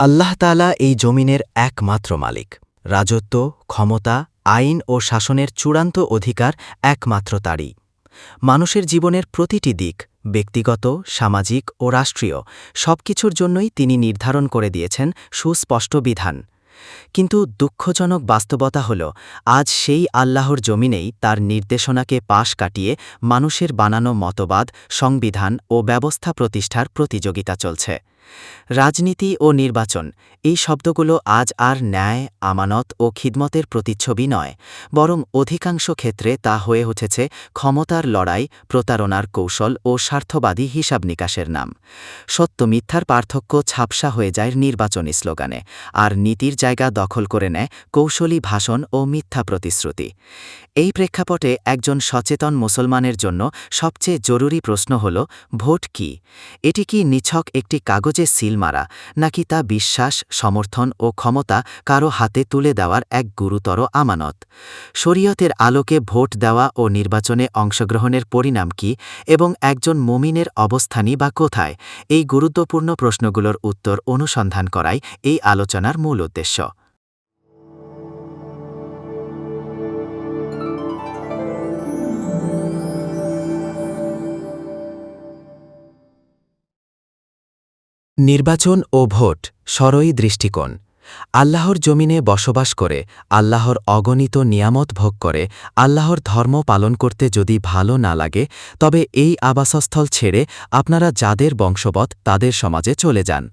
আল্লাহ তালা এই জমিনের একমাত্র মালিক। রাজত্ব, ক্ষমতা, আইন ও শাসনের চূড়ান্ত অধিকার একমাত্র তারই। মানুষের জীবনের প্রতিটি দিক, ব্যক্তিগত, সামাজিক ও রাষ্ট্রীয়, সবকিছুর জন্যই তিনি নির্ধারণ করে দিয়েছেন সুস্পষ্ট বিধান। কিন্তু দুঃখজনক বাস্তবতা হল, আজ সেই আল্লাহর জমিনেই তার নির্দেশনাকে পাশ কাটিয়ে মানুষের বানানো মতবাদ, সংবিধান ও ব্যবস্থা প্রতিষ্ঠার প্রতিযোগিতা চলছে। রাজনীতি ও নির্বাচন, এই শব্দগুলো আজ আর ন্যায়, আমানত ও খিদমতের প্রতিচ্ছবি নয়, বরং অধিকাংশ ক্ষেত্রে তা হয়ে উঠেছে ক্ষমতার লড়াই, প্রতারণার কৌশল ও স্বার্থবাদী হিসাব নিকাশের নাম। সত্য মিথ্যার পার্থক্য ছাপসা হয়ে যায় নির্বাচনী স্লোগানে, আর নীতির জায়গা দখল করে নেয় কৌশলী ভাষণ ও মিথ্যা প্রতিশ্রুতি। এই প্রেক্ষাপটে একজন সচেতন মুসলমানের জন্য সবচেয়ে জরুরি প্রশ্ন হল, ভোট কি? এটি কি নিছক একটি কাগজে সিল মারা, নাকি তা বিশ্বাস, সমর্থন ও ক্ষমতা কারও হাতে তুলে দেওয়ার এক গুরুতর আমানত? শরীয়তের আলোকে ভোট দেওয়া ও নির্বাচনে অংশগ্রহণের পরিণাম কি এবং একজন মমিনের অবস্থানই বা কোথায়? এই গুরুত্বপূর্ণ প্রশ্নগুলোর উত্তর অনুসন্ধান করাই এই আলোচনার মূল উদ্দেশ্য। নির্বাচন ও ভোট সরই দৃষ্টিকোণ। আল্লাহর জমিনে বসবাস করে, আল্লাহর অগণিত নিয়ামত ভোগ করে, আল্লাহর ধর্ম পালন করতে যদি ভালো না লাগে, তবে এই আবাসস্থল ছেড়ে আপনারা যাদের বংশবৎ তাদের সমাজে চলে যান।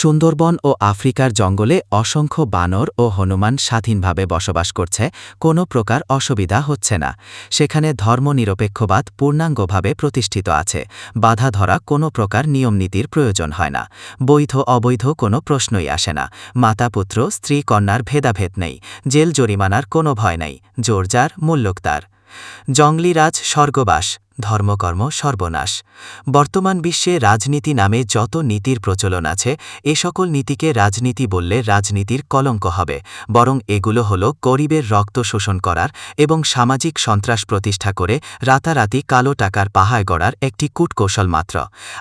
সুন্দরবন ও আফ্রিকার জঙ্গলে অসংখ্য বানর ও হনুমান স্বাধীনভাবে বসবাস করছে, কোনো প্রকার অসুবিধা হচ্ছে না। সেখানে ধর্মনিরপেক্ষবাদ পূর্ণাঙ্গভাবে প্রতিষ্ঠিত আছে, বাধা ধরা কোনো প্রকার নিয়মনীতির প্রয়োজন হয় না, বৈধ অবৈধ কোনো প্রশ্নই আসে না, মাতা পুত্র স্ত্রী কন্যার ভেদাভেদ নেই জেল জরিমানার কোনো ভয় নেই জোরজার জংলি রাজ স্বর্গবাস। ধর্মকর্ম সর্বনাশ। বর্তমান বিশ্বে রাজনীতি নামে যত নীতির প্রচলন আছে, এ সকল নীতিকে রাজনীতি বললে রাজনীতির কলঙ্ক হবে। বরং এগুলো হল গরিবের রক্ত শোষণ করার এবং সামাজিক সন্ত্রাস প্রতিষ্ঠা করে রাতারাতি কালো টাকার পাহায় গড়ার একটি কূটকৌশল মাত্র।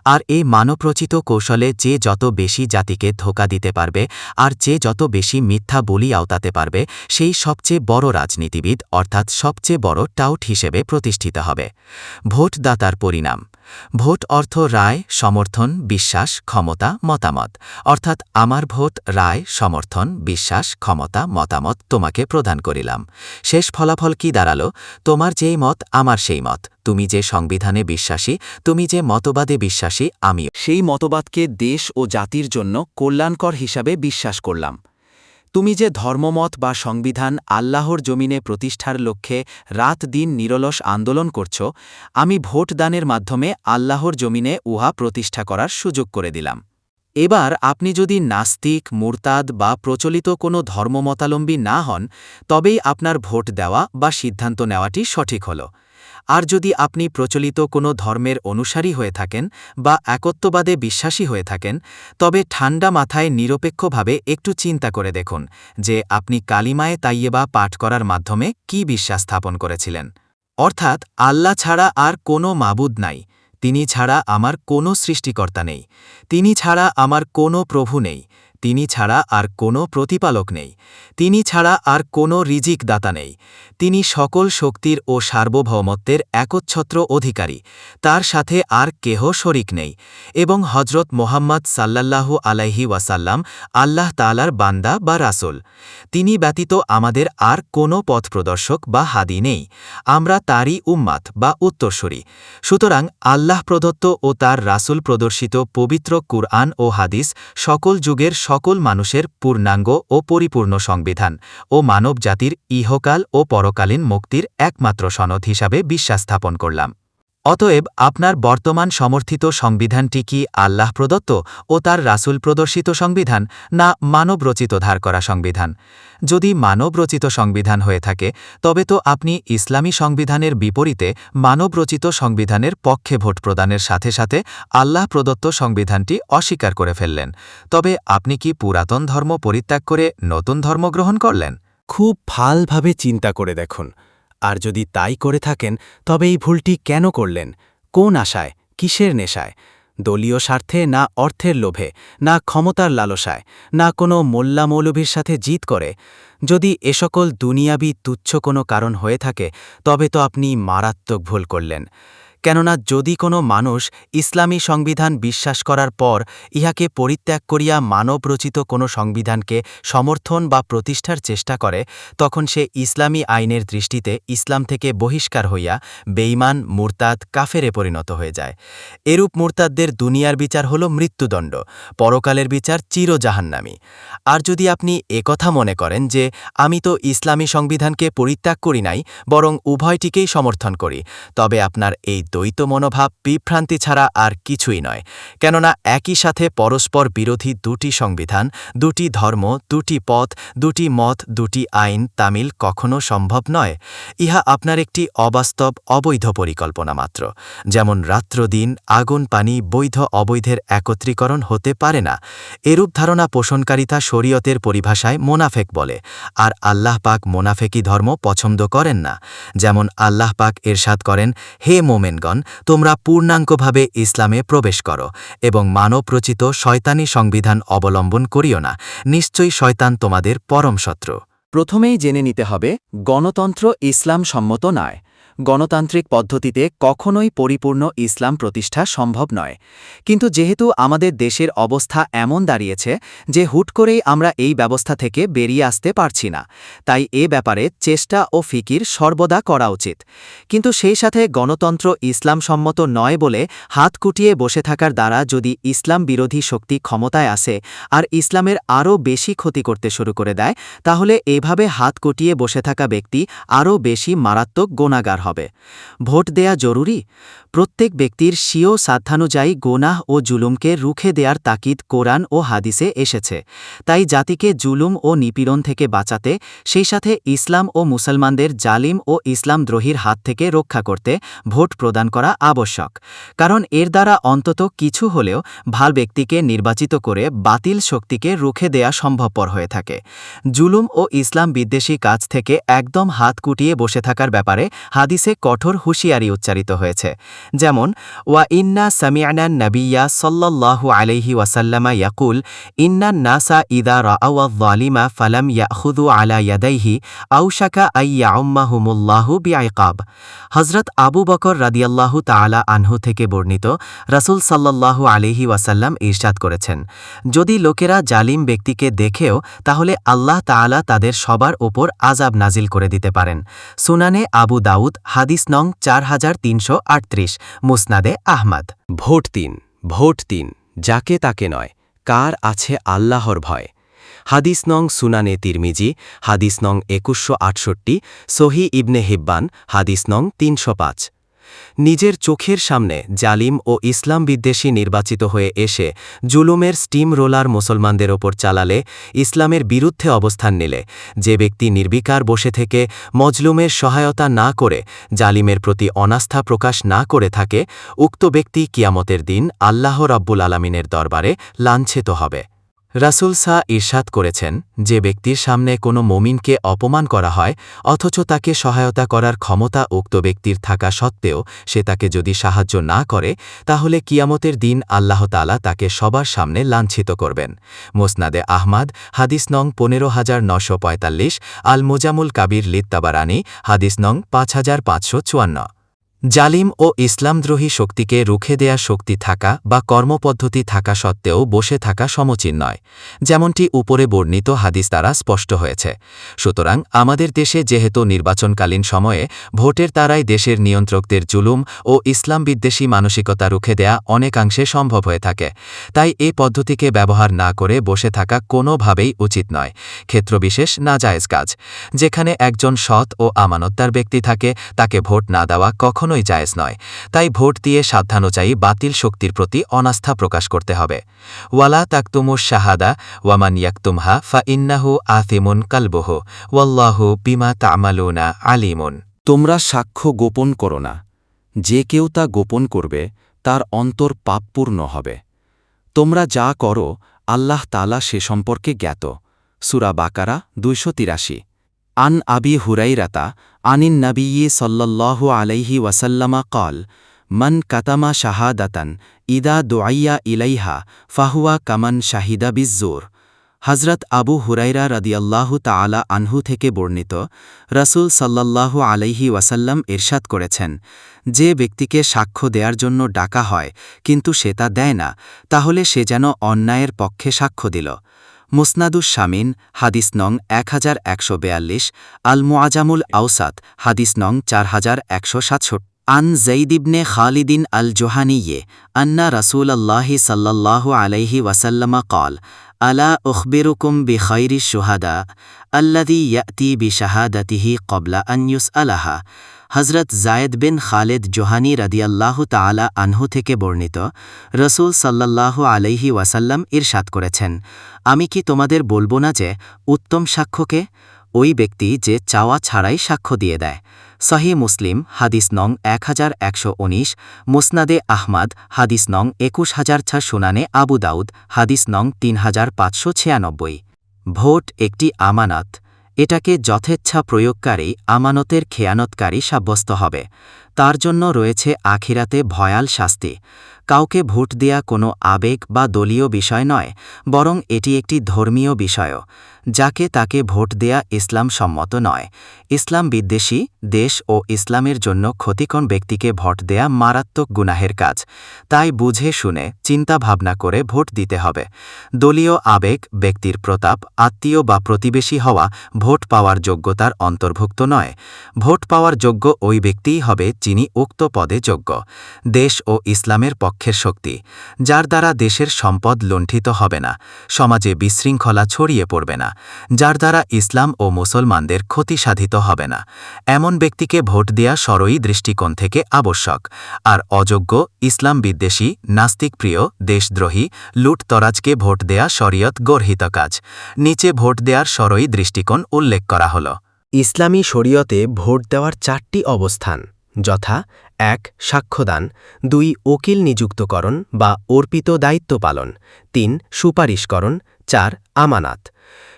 আর এই মানবরচিত কৌশলে যে যত বেশি জাতিকে ধোকা দিতে পারবে, আর যে যত বেশি মিথ্যা বলি আওতাতে পারবে, সেই সবচেয়ে বড় রাজনীতিবিদ অর্থাৎ সবচেয়ে বড় টাউট হিসেবে প্রতিষ্ঠিত হবে। ভোটদাতার পরিণাম। ভোট অর্থ রায়, সমর্থন, বিশ্বাস, ক্ষমতা, মতামত। অর্থাৎ আমার ভোট, রায়, সমর্থন, বিশ্বাস, ক্ষমতা, মতামত তোমাকে প্রদান করিলাম। শেষ ফলাফল কি দাঁড়াল? তোমার যেই মত, আমার সেই মত। তুমি যে সংবিধানে বিশ্বাসী, তুমি যে মতবাদে বিশ্বাসী, আমিও। সেই মতবাদকে দেশ ও জাতির জন্য কল্যাণকর হিসাবে বিশ্বাস করলাম। তুমি যে ধর্মমত বা সংবিধান আল্লাহর জমিনে প্রতিষ্ঠার লক্ষ্যে রাত দিন নিরলস আন্দোলন করছ, আমি ভোটদানের মাধ্যমে আল্লাহর জমিনে উহা প্রতিষ্ঠা করার সুযোগ করে দিলাম। এবার আপনি যদি নাস্তিক, মুরতাদ বা প্রচলিত কোনো ধর্মমতালম্বী না হন, তবেই আপনার ভোট দেওয়া বা সিদ্ধান্ত নেওয়াটি সঠিক হলো। আর যদি আপনি প্রচলিত কোনো ধর্মের অনুসারী হয়ে থাকেন বা একত্ববাদে বিশ্বাসী হয়ে থাকেন, তবে ঠান্ডা মাথায় নিরপেক্ষভাবে একটু চিন্তা করে দেখুন যে আপনি কালিমায়ে তাইয়েবা পাঠ করার মাধ্যমে কি বিশ্বাস স্থাপন করেছিলেন। অর্থাৎ আল্লাহ ছাড়া আর কোনো মাবুদ নাই, তিনি ছাড়া আমার কোনো সৃষ্টিকর্তা নেই, তিনি ছাড়া আমার কোনো প্রভু নেই তিনি ছাড়া আর কোনো প্রতিপালক নেই। তিনি ছাড়া আর কোনো রিজিক দাতা নেই। তিনি সকল শক্তির ও সার্বভৌমত্বের একচ্ছত্র অধিকারী। তার সাথে আর কেহ শরিক নেই। এবং হজরত মোহাম্মদ সাল্লাল্লাহু আলাইহি ওয়াসাল্লাম আল্লাহ তালার বান্দা বা রাসুল। তিনি ব্যতীত আমাদের আর কোনো পথ প্রদর্শক বা হাদি নেই। আমরা তারই উম্মাত বা উত্তরসূরি। সুতরাং আল্লাহ প্রদত্ত ও তার রাসুল প্রদর্শিত পবিত্র কুরআন ও হাদিস সকল যুগের সকল মানুষের পূর্ণাঙ্গ ও পরিপূর্ণ সংবিধান ও মানব জাতির ইহকাল ও পরকালীন মুক্তির একমাত্র সনদ হিসাবে বিশ্বাস স্থাপন করলাম। অতএব আপনার বর্তমান সমর্থিত সংবিধানটি কি আল্লাহ প্রদত্ত ও তার রাসুল প্রদর্শিত সংবিধান, না মানবরচিত ধার করা সংবিধান? যদি মানবরচিত সংবিধান হয়ে থাকে, তবে তো আপনি ইসলামী সংবিধানের বিপরীতে মানবরচিত সংবিধানের পক্ষে ভোট প্রদানের সাথে সাথে আল্লাহ প্রদত্ত সংবিধানটি অস্বীকার করে ফেললেন। তবে আপনি কি পুরাতন ধর্ম পরিত্যাগ করে নতুন ধর্ম গ্রহণ করলেন? খুব ভালভাবে চিন্তা করে দেখুন। আর যদি তাই করে থাকেন, তবে এই ভুলটি কেন করলেন? কোন আশায়? কিসের নেশায়? দলীয় স্বার্থে না অর্থের লোভে? না ক্ষমতার লালসায়? না কোনো মোল্লামৌলভীর সাথে জিত করে? যদি এ সকল দুনিয়াবি তুচ্ছ কোনো কারণ হয়ে থাকে, তবে তো আপনি মারাত্মক ভুল করলেন। কেননা যদি কোনো মানুষ ইসলামী সংবিধান বিশ্বাস করার পর ইহাকে পরিত্যাগ করিয়া মানবরচিত কোনো সংবিধানকে সমর্থন বা প্রতিষ্ঠার চেষ্টা করে, তখন সে ইসলামী আইনের দৃষ্টিতে ইসলাম থেকে বহিষ্কার হইয়া বেইমান মুরতাদ, কাফেরে পরিণত হয়ে যায়। এরূপ মুরতাদদের দুনিয়ার বিচার হল মৃত্যুদণ্ড, পরকালের বিচার চিরজাহান্নামী। আর যদি আপনি একথা মনে করেন যে, আমি তো ইসলামী সংবিধানকে পরিত্যাগ করি নাই, বরং উভয়টিকেই সমর্থন করি, তবে আপনার এই দ্বৈত মনোভাব বিভ্রান্তি ছাড়া আর কিছুই নয়, কেননা একই সাথে পরস্পর বিরোধী দুটি সংবিধান, দুটি ধর্ম, দুটি পথ, দুটি মত, দুটি আইন তামিল কখনো সম্ভব নয়। ইহা আপনার একটি অবাস্তব, অবৈধ পরিকল্পনা মাত্র। যেমন রাত্রদিন আগুন পানি বৈধ অবৈধের একত্রীকরণ হতে পারে না। এরূপ ধারণা পোষণকারিতা শরীয়তের পরিভাষায় মোনাফেক বলে, আর আল্লাহ পাক মোনাফেকি ধর্ম পছন্দ করেন না। যেমন আল্লাহ পাক এরশাদ করেন, হে মোমেনগণ তোমরা পূর্ণাঙ্গভাবে ইসলামে প্রবেশ করো এবং মানবরচিত শয়তানি সংবিধান অবলম্বন করিও না। নিশ্চয়ই শয়তান তোমাদের পরম শত্রু। প্রথমেই জেনে নিতে হবে, গণতন্ত্র ইসলাম সম্মত নয়। গণতান্ত্রিক পদ্ধতিতে কখনোই পরিপূর্ণ ইসলাম প্রতিষ্ঠা সম্ভব নয়। কিন্তু যেহেতু আমাদের দেশের অবস্থা এমন দাঁড়িয়েছে যে হুট করেই আমরা এই ব্যবস্থা থেকে বেরিয়ে আসতে পারছি না, তাই এ ব্যাপারে চেষ্টা ও ফিকির সর্বদা করা উচিত। কিন্তু সেই সাথে গণতন্ত্র ইসলাম সম্মত নয় বলে হাত কুটিয়ে বসে থাকার দ্বারা যদি ইসলাম বিরোধী শক্তি ক্ষমতায় আসে আর ইসলামের আরও বেশি ক্ষতি করতে শুরু করে দেয়, তাহলে এভাবে হাত কুটিয়ে বসে থাকা ব্যক্তি আরও বেশি মারাত্মক গোনাগার হবে। ভোট দেয়া জরুরি? প্রত্যেক ব্যক্তির স্বীয় সাধ্যানুযায়ী গোনাহ ও জুলুমকে রুখে দেয়ার তাকিদ কোরআন ও হাদিসে এসেছে। তাই জাতিকে জুলুম ও নিপীড়ন থেকে বাঁচাতে, সেই সাথে ইসলাম ও মুসলমানদের জালিম ও ইসলামদ্রোহীর হাত থেকে রক্ষা করতে ভোট প্রদান করা আবশ্যক। কারণ এর দ্বারা অন্তত কিছু হলেও ভালো ব্যক্তিকে নির্বাচিত করে বাতিল শক্তিকে রুখে দেয়া সম্ভবপর হয়ে থাকে। জুলুম ও ইসলাম বিদ্বেষী কাজ থেকে একদম হাত কুটিয়ে বসে থাকার ব্যাপারে হাদিসে কঠোর হুঁশিয়ারি উচ্চারিত হয়েছে। যেমন, ওয়া ইন্না সামিয়ানান নবিয়া সল্লাল্লাহু আলাইহি ওয়াসাল্লামা ইয়াকুল, ইন্না নাসা ইদা রাআওয়ালিমা ফালাম ইয়াখুদু আলা ইয়াদাইহি আউশাকা আইয়া উম্মাহুমুল্লাহু বিআইকাব। হজরত আবু বকর রাদিয়াল্লাহু তাআলা আনহু থেকে বর্ণিত রাসূল সাল্লাল্লাহু আলাইহি ওয়াসাল্লাম ইরশাদ করেছেন, যদি লোকেরা জালিম ব্যক্তিকে দেখেও, তাহলে আল্লাহ তাআলা তাদের সবার ওপর আজাব নাজিল করে দিতে পারেন। সুনানে আবু দাউদ হাদিস নং চার হাজার তিনশো আটত্রিশ, মুসনাদে আহমদ। ভোট তিন ভোট তিন যাকে তাকে নয়, কার আছে আল্লাহর ভয়? হাদিস নং সুনানে তিরমিজি, হাদিস নং একুশশো আটষট্টি, সহি ইবনে হিব্বান, হাদিস নং তিনশো পাঁচ। নিজের চোখের সামনে জালিম ও ইসলাম বিদ্বেষী নির্বাচিত হয়ে এসে জুলুমের স্টিম রোলার মুসলমানদের ওপর চালালে, ইসলামের বিরুদ্ধে অবস্থান নিলে, যে ব্যক্তি নির্বিকার বসে থেকে মজলুমের সহায়তা না করে, জালিমের প্রতি অনাস্থা প্রকাশ না করে থাকে, উক্ত ব্যক্তি কিয়ামতের দিন আল্লাহ রাব্বুল আলমিনের দরবারে লাঞ্ছিত হবে। রাসুল সা ইরশাদ করেছেন যে ব্যক্তির সামনে কোনো মমিনকে অপমান করা হয়, অথচ তাকে সহায়তা করার ক্ষমতা উক্ত ব্যক্তির থাকা সত্ত্বেও সে তাকে যদি সাহায্য না করে, তাহলে কিয়ামতের দিন আল্লাহ তালা তাকে সবার সামনে লাঞ্ছিত করবেন। মোসনাদে আহমাদ, হাদিস নং পনেরো হাজার নশো পঁয়তাল্লিশ আল মোজামুল কাবির লিত্তাবারানি, হাদিস নং পাঁচ হাজার পাঁচশো চুয়ান্ন। জালিম ও ইসলামদ্রোহী শক্তিকে রুখে দেয়া শক্তি থাকা বা কর্মপদ্ধতি থাকা সত্ত্বেও বসে থাকা সমচীন নয়, যেমনটি উপরে বর্ণিত হাদিস দ্বারা স্পষ্ট হয়েছে। সুতরাং আমাদের দেশে যেহেতু নির্বাচনকালীন সময়ে ভোটের তারাই দেশের নিয়ন্ত্রকদের জুলুম ও ইসলাম বিদ্বেষী মানসিকতা রুখে দেয়া অনেকাংশে সম্ভব হয়ে থাকে, তাই এই পদ্ধতিকে ব্যবহার না করে বসে থাকা কোনোভাবেই উচিত নয়। ক্ষেত্রবিশেষ নাজায়েজ কাজ, যেখানে একজন সৎ ও আমানতদার ব্যক্তি থাকে, তাকে ভোট না দেওয়া কখনো কখনোই জায়েজ নয়। তাই ভোট দিয়ে সাধ্যানুযায়ী বাতিল শক্তির প্রতি অনাস্থা প্রকাশ করতে হবে। ওয়ালা তাকতুমুস শাহাদা ওয়ামান ইয়াকতুমহা, ফা ইন্নাহু আথিমুন কালবহ, ওয়াল্লাহু বিমা তামালুনা আলিমুন। তোমরা সাক্ষ্য গোপন করো না। যে কেউ তা গোপন করবে, তার অন্তর পাপপূর্ণ হবে। তোমরা যা করো, আল্লাহ তালা সে সম্পর্কে জ্ঞাত। সুরা বাকারা দুইশো তিরাশি। আন আবি হুরাইরাতা আনিন নবিয়্যি সল্লাল্লাহু আলাইহি ওয়াসাল্লামা কল, মন কাতামা শাহাদাতান ইদা দোয়াইয়া ইলাইহা ফাহুয়া কামান শাহিদা বিজ্জোর। হজরত আবু হুরাইরা রদিয়াল্লাহু তাআলা আনহু থেকে বর্ণিত, রাসূল সাল্লাল্লাহু আলাইহি ওয়াসাল্লাম ইরশাদ করেছেন, যে ব্যক্তিকে সাক্ষ্য দেওয়ার জন্য ডাকা হয়, কিন্তু সে তা দেয় না, তাহলে সে যেন অন্যায়ের পক্ষে সাক্ষ্য দিল। মুসনাদুস শামিন, হাদিস নং এক হাজার একশো বেয়াল্লিশ আল মুআজামুল আউসাত হাদিস নং চার হাজার একশো সাতষট্টি। আন জঈদিবনে খালিদিন আল জোহানিয়ে আন্না রসুল আল্লাহি সাল্লাল্লাহু আলাইহি ওয়াসাল্লামা কল আলা উখবিরুকুম বিখৈরি শুহাদা আল্লাদি ইয়াতি বিশাহাদাতিহি কবলা আন্যুস আলাহা হজরত জায়েদ বিন খালেদ জোহানি রদিয়াল্লাহু তাআলা আনহু থেকে বর্ণিত, রসুল সাল্লাল্লাহু আলাইহি ওয়াসাল্লাম ইরশাদ করেছেন, আমি কি তোমাদের বলব না যে উত্তম সাক্ষ্যকে ওই ব্যক্তি যে চাওয়া ছাড়াই সাক্ষ্য দিয়ে দেয়। সহি মুসলিম, হাদিস নং এক হাজার একশো উনিশ, মুসনাদে আহমাদ, হাদিস নং একুশ হাজার ছা সুনানে আবু দাউদ, হাদিস নং তিন হাজার পাঁচশো ছিয়ানব্বই। ভোট একটি আমানত। এটাকে যথেচ্ছা প্রয়োগকারী, আমানতের খেয়ানতকারী সাব্যস্ত হবে। তার জন্য রয়েছে আখিরাতে ভয়াল শাস্তি। কাউকে ভোট দেয়া কোনো আবেগ বা দলীয় বিষয় নয়, বরং এটি একটি ধর্মীয় বিষয়ও। যাকে তাকে ভোট দেয়া ইসলাম সম্মত নয়। ইসলাম বিদ্বেষী, দেশ ও ইসলামের জন্য ক্ষতিকর ব্যক্তিকে ভোট দেয়া মারাত্মক গুনাহের কাজ। তাই বুঝে শুনে, চিন্তা ভাবনা করে ভোট দিতে হবে। দলীয় আবেগ, ব্যক্তির প্রতাপ, আত্মীয় বা প্রতিবেশী হওয়া ভোট পাওয়ার যোগ্যতার অন্তর্ভুক্ত নয়। ভোট পাওয়ার যোগ্য ওই ব্যক্তিই হবে যিনি উক্ত পদে যোগ্য। দেশ ও ইসলামের পক্ষের শক্তি, যার দ্বারা দেশের সম্পদ লুণ্ঠিত হবে না। সমাজে বিশৃঙ্খলা ছড়িয়ে পড়বে না। যার দ্বারা ইসলাম ও মুসলমানদের ক্ষতি সাধিত হবে না। এমন ব্যক্তিকে ভোট দেয়া সরই দৃষ্টিকোণ থেকে আবশ্যক। আর অযোগ্য, ইসলাম বিদ্বেষী নাস্তিকপ্রিয় দেশদ্রোহী, লুটতরাজকে ভোট দেয়া শরীয়ত গর্হিত কাজ। নিচে ভোট দেওয়ার সরই দৃষ্টিকোণ উল্লেখ করা হল। ইসলামী শরীয়তে ভোট দেওয়ার চারটি অবস্থান। যথা, এক, সাক্ষ্যদান, দুই ওকিল নিযুক্তকরণ বা অর্পিত দায়িত্ব পালন, তিন, সুপারিশকরণ চার, আমানাত।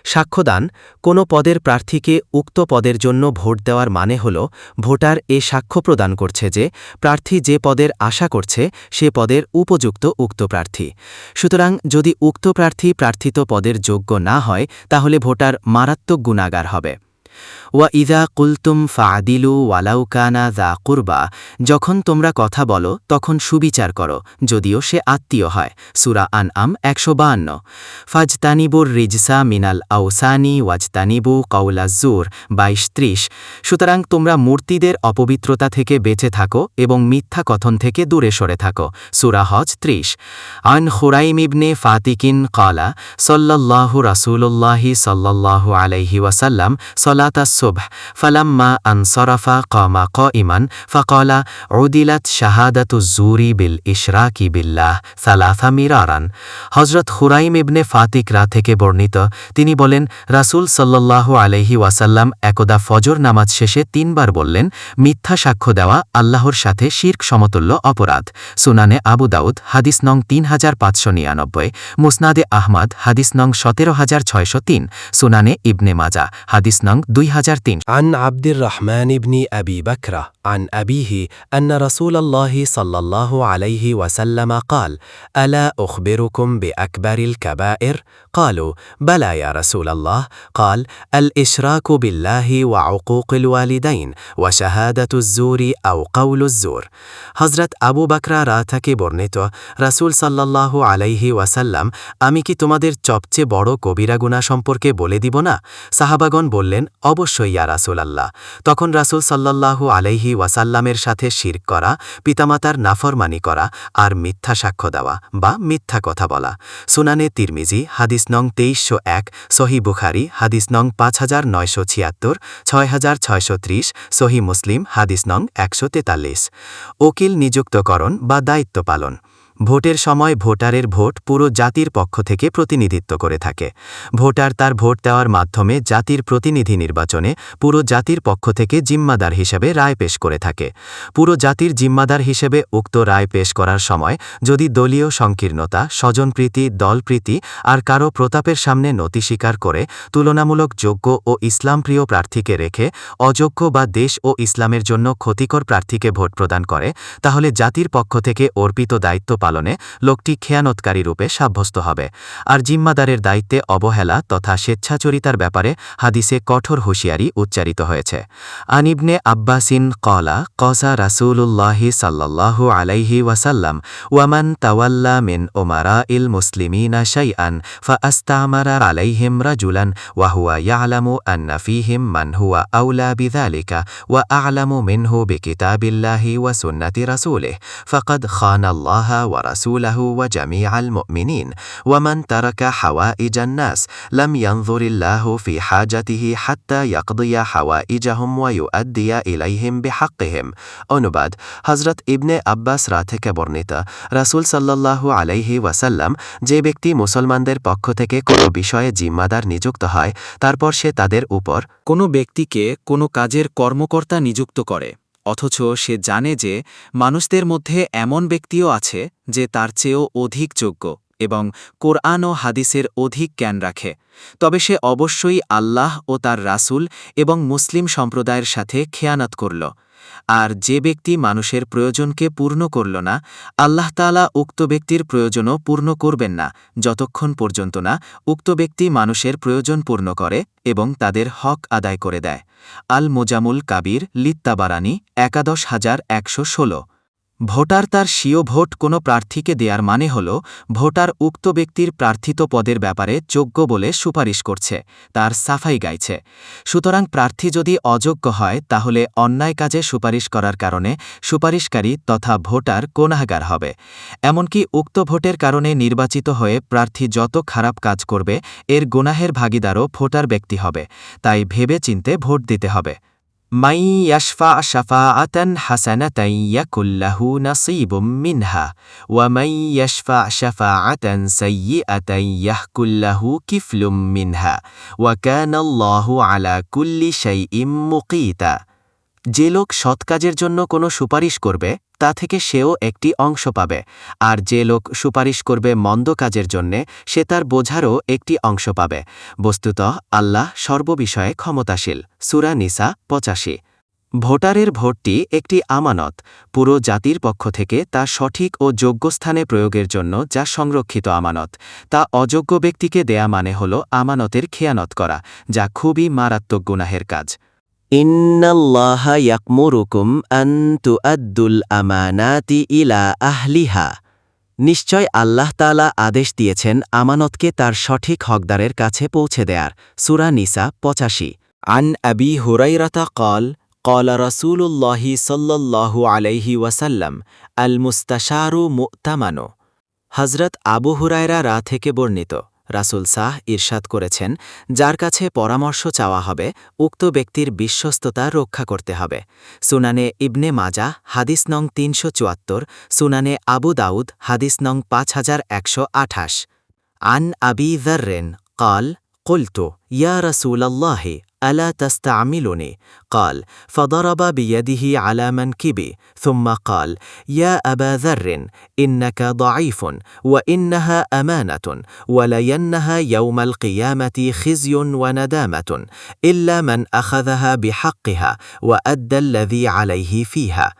সাক্ষ্যদান, কোনো পদের প্রার্থীকে উক্ত পদের জন্য ভোট দেওয়ার মানে হল, ভোটার এ সাক্ষ্য প্রদান করছে যে, প্রার্থী যে পদের আশা করছে, সে পদের উপযুক্ত উক্ত প্রার্থী। সুতরাং যদি উক্ত প্রার্থী প্রার্থিত পদের যোগ্য না হয়, তাহলে ভোটার মারাত্মক গুণাগার হবে। ওয়া ইদা কুলতুম ফাদিলু ওয়ালাউকানা দা কুরবা, যখন তোমরা কথা বলো, তখন সুবিচার করো, যদিও সে আত্মীয় হয়। সুরা আন আম একশো বাহান্ন। ফাজতানিবুর রিজসা মিনাল আউসানি ওয়াজতানিবু কৌলাজুর বাইশ ত্রিশ। সুতরাং তোমরা মূর্তিদের অপবিত্রতা থেকে বেঁচে থাকো এবং মিথ্যা কথন থেকে দূরে সরে থাকো। সুরা হজ ত্রিশ। আন খুরাইম ইবনে ফাতিকিন কলা, সল্লাল্লাহু রাসূলুল্লাহি সাল্লাল্লাহু আলাইহি ওয়াসাল্লাম সলাত الصبح فلما انصرف قام قائما فقال عدلت شهادة الزور بالإشراك بالله ثلاث مرارا হজরত হুরাইম ইবনে ফাতিকরা থেকে বর্ণিত তিনি বলেন রাসূল সাল্লাল্লাহু আলাইহি ওয়াসাল্লাম একদা ফজর নামাজ শেষে তিনবার বললেন মিথ্যা সাক্ষ্য দেওয়া আল্লাহর সাথে শির্ক সমতুল্য অপরাধ সুনানে আবু দাউদ হাদিস নং তিন হাজার পাঁচশো নিরানব্বই মুসনাদে আহমদ হাদিস নং সতেরো হাজার ছয়শো তিন সুনানে ইবনে মাজা হাদিস নং দুই হাজার তিন عن عبد الرحمن بن ابي بكر عن ابيه ان رسول الله صلى الله عليه وسلم قال الا اخبركم باكبر الكبائر قالوا بلى يا رسول الله قال الاشراك بالله وعقوق الوالدين وشهاده الزور او قول الزور হজরত আবু বাকরা রা থেকে বর্ণিত রাসূল সাল্লাল্লাহু আলাইহি ওয়াসাল্লাম আমি কি তোমাদের সবচেয়ে বড় কবিরা গুনাহ সম্পর্কে বলে দিব না সাহাবাগণ বললেন অবশ্যই ইয়া রাসূল আল্লাহ তখন রাসূল সাল্লাল্লাহু আলাইহি ওয়াসাল্লামের সাথে শির করা, পিতামাতার নাফরমানি করা আর মিথ্যা সাক্ষ্য দেওয়া বা মিথ্যা কথা বলা। সুনানে তিরমিজি, হাদিস নং তেইশশো এক, সহি বুখারি, হাদিস নং পাঁচ হাজার নয়শো ছিয়াত্তর, ছয় হাজার ছয়শো ত্রিশ, সহি মুসলিম, হাদিস নং একশো তেতাল্লিশ। উকিল নিযুক্তকরণ বা দায়িত্ব পালন। ভোটের সময় ভোটারের ভোট পুরো জাতির পক্ষ থেকে প্রতিনিধিত্ব করে থাকে। ভোটার তার ভোট দেওয়ার মাধ্যমে জাতির প্রতিনিধি নির্বাচনে পুরো জাতির পক্ষ থেকে জিম্মাদার হিসেবে রায় পেশ করে থাকে। পুরো জাতির জিম্মাদার হিসেবে উক্ত রায় পেশ করার সময় যদি দলীয় সংকীর্ণতা, স্বজনপ্রীতি, দলপ্রীতি আর কারও প্রতাপের সামনে নতি স্বীকার করে, তুলনামূলক যোগ্য ও ইসলামপ্রিয় প্রার্থীকে রেখে, অযোগ্য বা দেশ ও ইসলামের জন্য ক্ষতিকর প্রার্থীকে ভোট প্রদান করে, তাহলে জাতির পক্ষ থেকে অর্পিত দায়িত্ব পালনে লোকটি খেয়ানতকারী রূপে সাব্যস্ত হবে। আর জিম্মাদারের দায়িত্বে অবহেলা তথা স্বেচ্ছাচরিতার ব্যাপারে হাদিসে কঠোর হুঁশিয়ারি উচ্চারিত হয়েছে। আনিবনে আব্বাসিন কলা কসা রাসূলুল্লাহি সাল্লাল্লাহু আলাইহি ওয়াসাল্লাম, ওয়ামান তাওয়াল্লা মিন ওমারা ইল মুসলিমিনা শাইআন ফাআস্তামারা আলাইহিম রাজুলান ওয়াহুয়া ইয়ালামু আন্না ফীহিম মান হুয়া আউলা বিযালিকা ওয়া আ'লামু মিনহু বিকিতাবিল্লাহি ওয়া সুন্নতি রাসূলিহি, ফাকাদ খানা আল্লাহ ওয়া জামিআল মুমিনিন ওয়ামান তারাকা হাওয়াইজান নাস লাম ইয়ানযুরিল্লাহু ফি হাজাতিহি হাত্তা ইয়াকদিয়া হাওয়াইজাহুম ওয়া ইউআদ্দিয়া ইলাইহিম বিহাক্কিহিম অনুবাদ হজরত ইবনে আব্বাস রা থেকে বর্ণিত। রাসূল সাল্লাল্লাহু আলাইহি ওয়াসাল্লাম যে ব্যক্তি মুসলমানদের পক্ষ থেকে কোনো বিষয়ে জিম্মাদার নিযুক্ত হয়, তারপর সে তাদের উপর কোনো ব্যক্তিকে কোনো কাজের কর্মকর্তা নিযুক্ত করে। অথচ সে জানে যে মানুষদের মধ্যে এমন ব্যক্তিও আছে যে তার চেয়েও অধিক যোগ্য এবং কোরআন ও হাদিসের অধিক জ্ঞান রাখে। তবে সে অবশ্যই আল্লাহ ও তার রাসুল এবং মুসলিম সম্প্রদায়ের সাথে খেয়ানত করল। আর যে ব্যক্তি মানুষের প্রয়োজনকে পূর্ণ করল না, আল্লাহ তালা উক্ত ব্যক্তির প্রয়োজনও পূর্ণ করবেন না, যতক্ষণ পর্যন্ত না উক্ত ব্যক্তি মানুষের প্রয়োজন পূর্ণ করে এবং তাদের হক আদায় করে দেয়। আল মোজামুল কাবির, লিত্তাবারানি, একাদশ হাজার একশো ষোলো। ভোটার তার স্বীয় ভোট কোনো প্রার্থীকে দেয়ার মানে হল, ভোটার উক্ত ব্যক্তির প্রার্থিত পদের ব্যাপারে যোগ্য বলে সুপারিশ করছে, তার সাফাই গাইছে। সুতরাং প্রার্থী যদি অযোগ্য হয়, তাহলে অন্যায় কাজে সুপারিশ করার কারণে সুপারিশকারী তথা ভোটার কোনাহাগার হবে। এমনকি উক্ত ভোটের কারণে নির্বাচিত হয়ে প্রার্থী যত খারাপ কাজ করবে, এর গুনাহের ভাগিদারও ভোটার ব্যক্তি হবে, তাই ভেবে চিনতে ভোট দিতে হবে। মাই ইয়াশফা শাফাআতান হাসানাতান ইয়াকুল্লাহু নাসিবুম মিনহা ওয়া মাই ইয়াশফা শাফাআতান সাইয়্যিআতান ইয়াহকুল্লাহু কিফলুম মিনহা ওয়া কানাল্লাহু আলা কুল্লি শাইইম মুকিতা যে লোক সৎ কাজের জন্য কোনো সুপারিশ করবে তা থেকে সেও একটি অংশ পাবে, আর যে লোক সুপারিশ করবে মন্দ কাজের জন্যে, সে তার বোঝারও একটি অংশ পাবে। বস্তুত, আল্লাহ সর্ববিষয়ে ক্ষমতাশীল। সুরা নিসা, পঁচাশি। ভোটারের ভোটটি একটি আমানত। পুরো জাতির পক্ষ থেকে তা সঠিক ও যোগ্য স্থানে প্রয়োগের জন্য যা সংরক্ষিত আমানত, তা অযোগ্য ব্যক্তিকে দেয়া মানে হল আমানতের খেয়ানত করা, যা খুবই মারাত্মক গুনাহের কাজ। ইন্নাল্লাহা ইয়াকমুরুকুম আন তুআদ্দুল আমানাতি ইলা আহলিহা নিশ্চয় আল্লাহ তাআলা আদেশ দিয়েছেন আমানতকে তার সঠিক হকদারের কাছে পৌঁছে দেয়ার সুরা নিসা পঁচাশি আন আবি হুরাইরাতা কল قال رسول الله صلى الله عليه وسلم المستشار مؤتمن হজরত আবু হুরায়রা রা থেকে বর্ণিত রাসুল সাহ ইরশাদ করেছেন যার কাছে পরামর্শ চাওয়া হবে উক্ত ব্যক্তির বিশ্বস্ততা রক্ষা করতে হবে সুনানে ইবনে মাজা হাদিস নং তিনশো চুয়াত্তর সুনানে আবু দাউদ হাদিস নং পাঁচ হাজার একশো আঠাশ আন আবি ذرن قال قلت يا رسول الله ألا تستعملني قال فضرب بيده على منكبي ثم قال يا أبا ذر إنك ضعيف وإنها أمانة ولينها يوم القيامة خزي وندامة إلا من أخذها بحقها وأدى الذي عليه فيها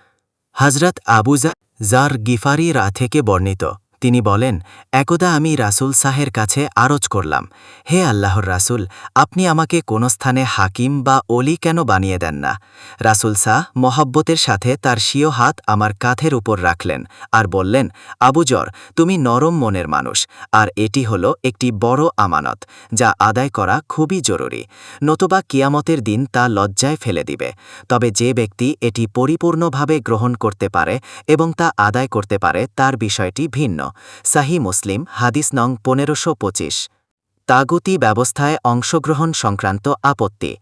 হজরত আবুজা জার গিফারি রা থেকে বর্ণিত তিনি বলেন, একদা আমি রাসুল সাহের কাছে আরজ করলাম। হে আল্লাহর রাসুল, আপনি আমাকে কোনো স্থানে হাকিম বা অলি কেন বানিয়ে দেন না? রাসুল শাহ মহব্বতের সাথে তার স্বীয় হাত আমার কাঁধের উপর রাখলেন আর বললেন আবুজর তুমি নরম মনের মানুষ, আর এটি হল একটি বড় আমানত, যা আদায় করা খুবই জরুরি। নতুবা কিয়ামতের দিন তা লজ্জায় ফেলে দিবে। তবে যে ব্যক্তি এটি পরিপূর্ণভাবে গ্রহণ করতে পারে এবং তা আদায় করতে পারে, তার বিষয়টি ভিন্ন। সাহি মুসলিম হাদিস নং পনেরোশো পঁচিশ। তাগুতি ব্যবস্থায় অংশগ্রহণ সংক্রান্ত আপত্তি।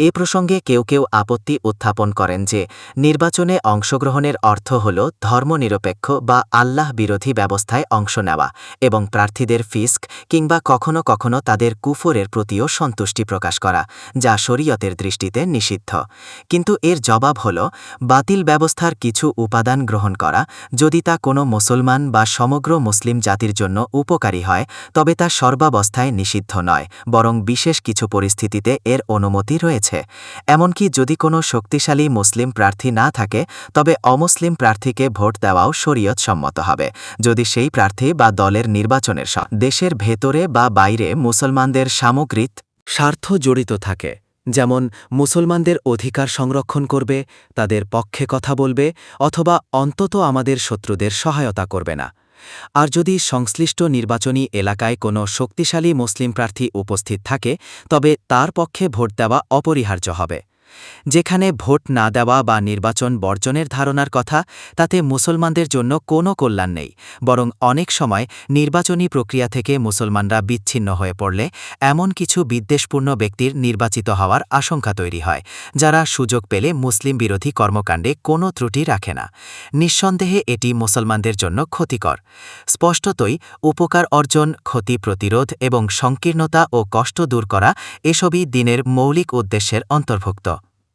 এ প্রসঙ্গে কেউ কেউ আপত্তি উত্থাপন করেন যে, নির্বাচনে অংশগ্রহণের অর্থ হল ধর্মনিরপেক্ষ বা আল্লাহ বিরোধী ব্যবস্থায় অংশ নেওয়া এবং প্রার্থীদের ফিস্ক কিংবা কখনো কখনো তাদের কুফরের প্রতিও সন্তুষ্টি প্রকাশ করা, যা শরীয়তের দৃষ্টিতে নিষিদ্ধ। কিন্তু এর জবাব হল, বাতিল ব্যবস্থার কিছু উপাদান গ্রহণ করা, যদি তা কোনো মুসলমান বা সমগ্র মুসলিম জাতির জন্য উপকারী হয়, তবে তা সর্বাবস্থায় নিষিদ্ধ। নিষিদ্ধ নয়, বরং বিশেষ কিছু পরিস্থিতিতে এর অনুমতি রয়েছে। এমনকি যদি কোনো শক্তিশালী মুসলিম প্রার্থী না থাকে, তবে অমুসলিম প্রার্থীকে ভোট দেওয়াও শরীয়ত সম্মত হবে। যদি সেই প্রার্থী বা দলের নির্বাচনের দেশের ভেতরে বা বাইরে মুসলমানদের সামগ্রিক স্বার্থ জড়িত থাকে, যেমন মুসলমানদের অধিকার সংরক্ষণ করবে, তাদের পক্ষে কথা বলবে, অথবা অন্তত আমাদের শত্রুদের সহায়তা করবে না। আর যদি সংশ্লিষ্ট নির্বাচনী এলাকায় কোনো শক্তিশালী মুসলিম প্রার্থী উপস্থিত থাকে, তবে তার পক্ষে ভোট দেওয়া অপরিহার্য হবে। যেখানে ভোট না দেওয়া বা নির্বাচন বর্জনের ধারণার কথা, তাতে মুসলমানদের জন্য কোনো কল্যাণ নেই। বরং অনেক সময় নির্বাচনী প্রক্রিয়া থেকে মুসলমানরা বিচ্ছিন্ন হয়ে পড়লে এমন কিছু বিদ্বেষপূর্ণ ব্যক্তির নির্বাচিত হওয়ার আশঙ্কা তৈরি হয়, যারা সুযোগ পেলে মুসলিম বিরোধী কর্মকাণ্ডে কোনো ত্রুটি রাখে না। নিঃসন্দেহে এটি মুসলমানদের জন্য ক্ষতিকর। স্পষ্টতই, উপকার অর্জন, ক্ষতি প্রতিরোধ এবং সংকীর্ণতা ও কষ্ট দূর করা এসবই দিনের মৌলিক উদ্দেশ্যের অন্তর্ভুক্ত।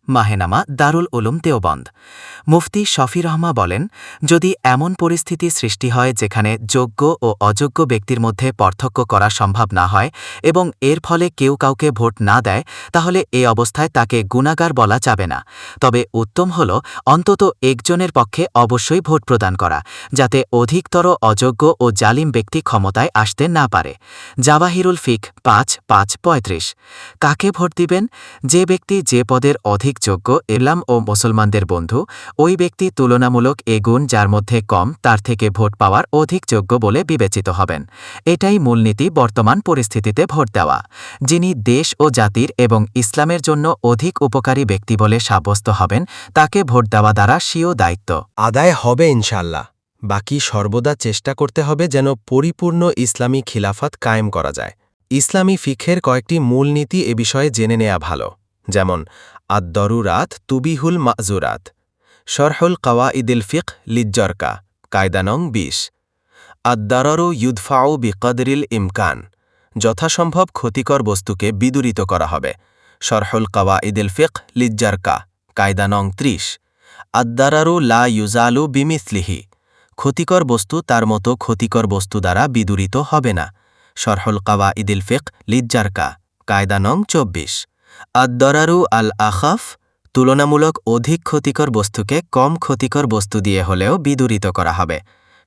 মাহেনামা দারুল উলুম দেওবন্দ। মুফতি শফি রহমা বলেন, যদি এমন পরিস্থিতি সৃষ্টি হয় যেখানে যোগ্য ও অযোগ্য ব্যক্তির মধ্যে পার্থক্য করা সম্ভব না হয় এবং এর ফলে কেউ কাউকে ভোট না দেয়, তাহলে এ অবস্থায় তাকে গুণাগার বলা যাবে না। তবে উত্তম হল অন্তত একজনের পক্ষে অবশ্যই ভোট প্রদান করা, যাতে অধিকতর অযোগ্য ও জালিম ব্যক্তি ক্ষমতায় আসতে না পারে। জাওয়াহিরুল ফিক পাঁচ পাঁচ, পঁয়ত্রিশ। কাকে ভোট দিবেন? যে ব্যক্তি যে পদের অধিক যোগ্য এলাম ও মুসলমানদের বন্ধু, ওই ব্যক্তি তুলনামূলক এ গুণ যার মধ্যে কম, তার থেকে ভোট পাওয়ার অধিক যোগ্য বলে বিবেচিত হবেন। এটাই মূলনীতি বর্তমান পরিস্থিতিতে ভোট দেওয়া। যিনি দেশ ও জাতির এবং ইসলামের জন্য অধিক উপকারী ব্যক্তি বলে সাব্যস্ত হবেন, তাকে ভোট দেওয়া দ্বারা স্বীয় দায়িত্ব। আদায় হবে ইনশাল্লাহ বাকি সর্বদা চেষ্টা করতে হবে যেন পরিপূর্ণ ইসলামী খিলাফত কায়েম করা যায়। ইসলামী ফিখের কয়েকটি মূলনীতি এ বিষয়ে জেনে নেয়া ভালো। যেমন আদ-দরুরাত তুবিহুল মাজুরাত শরহুল কওয়াইদিল ফিক লিজ্জরকা কায়দানং বিশ। আদ-দাররু ইউদফাউ বিকদরিল ইমকান। যথাসম্ভব ক্ষতিকর বস্তুকে বিদূরিত করা হবে। শরহুল কওয়াইদিল ফিক লিজ্জারকা কায়দানং ত্রিশ। আদ্দারারু লা ইউজালু বিমিসলিহি। ক্ষতিকর বস্তু তার মতো ক্ষতিকর বস্তু দ্বারা বিদূরিত হবে না। শরহুল কাওয়া ইদিল ফিক লিজ্জারকা, কায়দা নং চব্বিশ। আদ্দরারু আল আখাফ তুলনামূলক অধিক ক্ষতিকর বস্তুকে কম ক্ষতিকর বস্তু দিয়ে হলেও বিদূরিত করা হবে।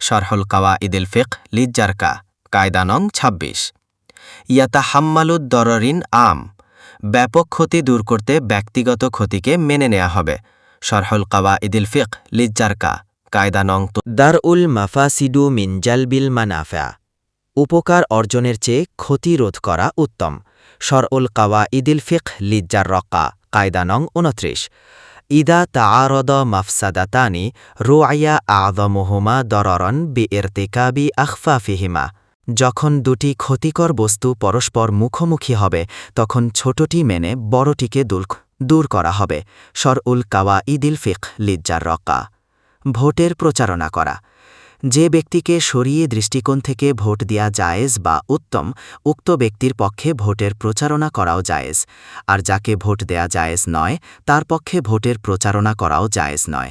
শরহুল কাওয়া ইদিল ফিক লিজ্জারকা কায়দা নং ছাব্বিশ। ইয়াতা হাম্মালুদ আম, ব্যাপক ক্ষতি দূর করতে ব্যক্তিগত ক্ষতিকে মেনে নেওয়া হবে। শরহুল কাওয়া ইদিল ফিক লিজ্জারকা কায়দা নং দার উল মাফাসিডু মিন জালবিল মানাফা, উপকার অর্জনের চেয়ে ক্ষতি রোধ করা উত্তম। শর উল কাওয়া ইদিল ফিক লিজ্জার রক্কা কায়দা নং উনত্রিশ ইদা তাআরদ মাফসাদাতানি রুআইয়া আযমুহুমা দররন বি ইরতিকাবি আখফাফিহিমা। যখন দুটি ক্ষতিকর বস্তু পরস্পর মুখোমুখি হবে, তখন ছোটটি মেনে বড়টিকে দূর দূর করা হবে। সর উল কাওয়া ইদিল ফিক লিজ্জার রক্কা ভোটের প্রচারণা করা। যে ব্যক্তিকে সরিয়ে দৃষ্টিকোণ থেকে ভোট দেয়া জায়েজ বা উত্তম, উক্ত ব্যক্তির পক্ষে ভোটের প্রচারণা করাও জায়েজ। আর যাকে ভোট দেয়া জায়েজ নয়, তার পক্ষে ভোটের প্রচারণা করাও জায়েজ নয়।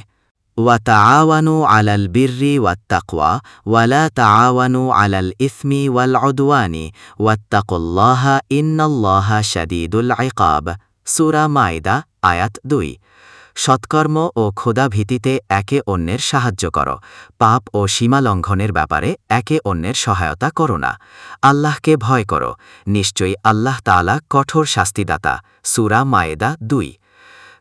ওয়া তাআওয়ানু আলাল বিররি ওয়াত্তাকওয়া ওয়ালা তাআওয়ানু আলাল ইসমি ওয়াল উদওয়ানি, ওয়াত্তাকুল্লাহা ইন্নাল্লাহা শাদীদুল ইকাব। সূরা মাইদা আয়াত দুই। সৎকর্ম ও ক্ষুধা ভীতিতে একে অন্যের সাহায্য করো। পাপ ও সীমা লঙ্ঘনের ব্যাপারে একে অন্যের সহায়তা করো না। আল্লাহকে ভয় করো। নিশ্চয়ই আল্লাহ তাআলা কঠোর শাস্তিদাতা। সুরা মায়েদা দুই।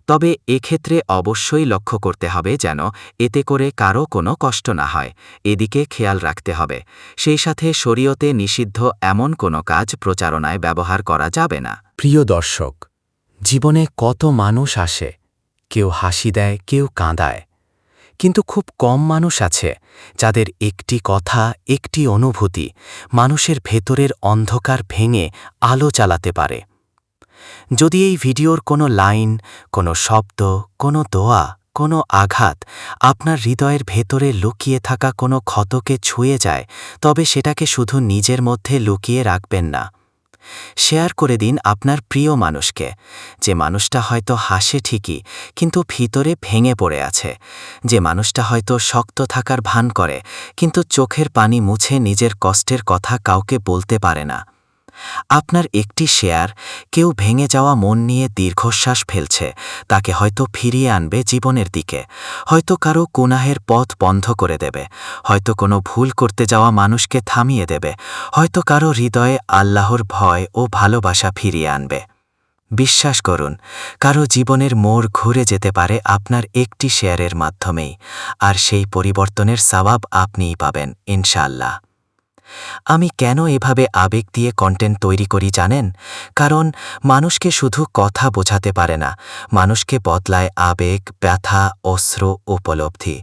তবে এক্ষেত্রে অবশ্যই লক্ষ্য করতে হবে যেন এতে করে কারও কোনো কষ্ট না হয়। এদিকে খেয়াল রাখতে হবে। সেই সাথে শরীয়তে নিষিদ্ধ এমন কোনো কাজ প্রচারণায় ব্যবহার করা যাবে না। প্রিয় দর্শক, জীবনে কত মানুষ আসে কেউ হাসি দেয়, কেউ কাঁদায়। কিন্তু খুব কম মানুষ আছে যাদের একটি কথা, একটি অনুভূতি মানুষের ভেতরের অন্ধকার ভেঙে আলো চালাতে পারে। যদি এই ভিডিওর কোনো লাইন, কোনো শব্দ, কোনো দোয়া, কোনো আঘাত আপনার হৃদয়ের ভেতরে লুকিয়ে থাকা কোনো ক্ষতকে ছুঁয়ে যায়, তবে সেটাকে শুধু নিজের মধ্যে লুকিয়ে রাখবেন না। শেয়ার করে দিন আপনার প্রিয় মানুষকে। যে মানুষটা হয়তো হাসে ঠিকই, কিন্তু ভিতরে ভেঙে পড়ে আছে। যে মানুষটা হয়তো শক্ত থাকার ভান করে, কিন্তু চোখের পানি মুছে নিজের কষ্টের কথা কাউকে বলতে পারে না। আপনার একটি শেয়ার, কেউ ভেঙে যাওয়া মন নিয়ে দীর্ঘশ্বাস ফেলছে, তাকে হয়তো ফিরিয়ে আনবে জীবনের দিকে, হয়তো কারও কুনাহের পথ বন্ধ করে দেবে, হয়তো কোনো ভুল করতে যাওয়া মানুষকে থামিয়ে দেবে, হয়তো কারও হৃদয়ে আল্লাহর ভয় ও ভালোবাসা ফিরিয়ে আনবে। বিশ্বাস করুন, কারও জীবনের মোড় ঘুরে যেতে পারে আপনার একটি শেয়ারের মাধ্যমেই, আর সেই পরিবর্তনের সবাব আপনিই পাবেন, ইনশাআল্লাহ। আমি কেন এভাবে আবেগ দিয়ে কন্টেন্ট তৈরি করি জানেন? কারণ মানুষকে শুধু কথা বোঝাতে পারে না, মানুষকে বদলায় আবেগ, ব্যথা অশ্র উপলব্ধি।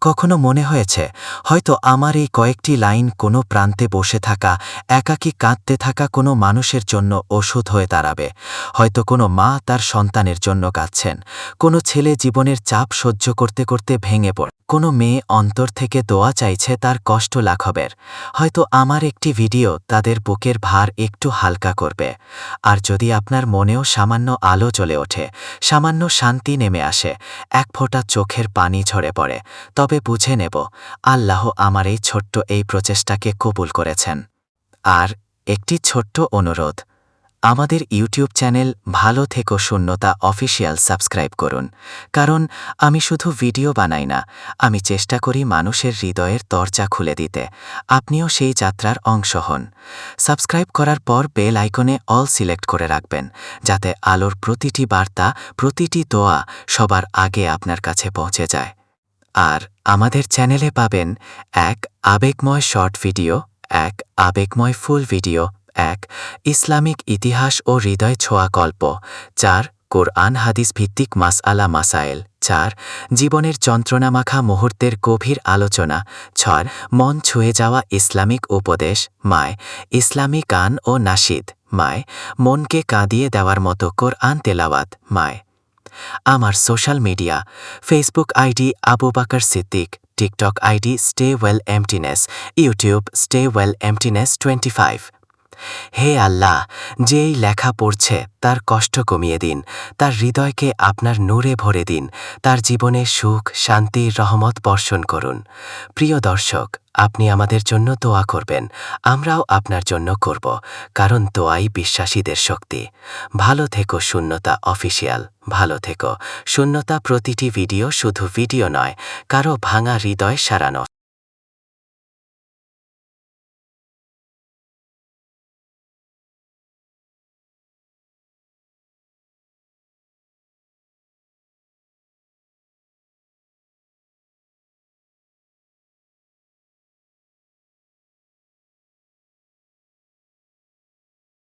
কখনো মনে হয়েছে, হয়তো আমার এই কয়েকটি লাইন কোনো প্রান্তে বসে থাকা, একাকী কাঁদতে থাকা কোনো মানুষের জন্য ওষুধ হয়ে দাঁড়াবে। হয়তো কোনো মা তার সন্তানের জন্য কাঁদছেন, কোনো ছেলে জীবনের চাপ সহ্য করতে করতে ভেঙে পড়ে। কোনো মেয়ে অন্তর থেকে দোয়া চাইছে তার কষ্ট লাঘবের। হয়তো আমার একটি ভিডিও তাদের বুকের ভার একটু হালকা করবে। আর যদি আপনার মনেও সামান্য আলো জ্বলে ওঠে, সামান্য শান্তি নেমে আসে, এক ফোঁটা চোখের পানি ঝরে পড়ে, তবে বুঝে নেব, আল্লাহ আমার এই ছোট্ট এই প্রচেষ্টাকে কবুল করেছেন। আর একটি ছোট্ট অনুরোধ আমাদের ইউটিউব চ্যানেল ভালো থেকো শূন্যতা অফিসিয়াল সাবস্ক্রাইব করুন। কারণ আমি শুধু ভিডিও বানাই না, আমি চেষ্টা করি মানুষের হৃদয়ের দরজা খুলে দিতে। আপনিও সেই যাত্রার অংশ হন। সাবস্ক্রাইব করার পর বেল আইকনে অল সিলেক্ট করে রাখবেন, যাতে আলোর প্রতিটি বার্তা, প্রতিটি দোয়া সবার আগে আপনার কাছে পৌঁছে যায়। আর আমাদের চ্যানেলে পাবেন এক আবেগময় শর্ট ভিডিও, এক আবেগময় ফুল ভিডিও এক ইসলামিক ইতিহাস ও হৃদয় ছোঁয়া গল্প। চার, কোরআন হাদিস ভিত্তিক মাস আলা মাসাইল। চার, জীবনের যন্ত্রণামাখা মুহূর্তের গভীর আলোচনা। ছয়, মন ছুঁয়ে যাওয়া ইসলামিক উপদেশ। মায়, ইসলামী গান ও নাশিদ মায়, মনকে কাঁদিয়ে দেওয়ার মতো কোরআন তেলাওয়াত। মায়, আমার social media. Facebook ID Abu Bakar Siddique. TikTok ID stay well এমটিনেস। YouTube stay well এমটিনেস twenty five. হে আল্লাহ যে এই লেখা পড়ছে তার কষ্ট কমিয়ে দিন, তার হৃদয়কে আপনার নূরে ভরে দিন, তার জীবনে সুখ, শান্তি, রহমত বর্ষণ করুন। প্রিয় দর্শক, আপনি আমাদের জন্য দোয়া করবেন, আমরাও আপনার জন্য করব, কারণ দোয়াই বিশ্বাসীদের শক্তি। ভালো থেকো শূন্যতা অফিসিয়াল, ভালো থেকো। শূন্যতা প্রতিটি ভিডিও শুধু ভিডিও নয়, কারও ভাঙা হৃদয় সারানো।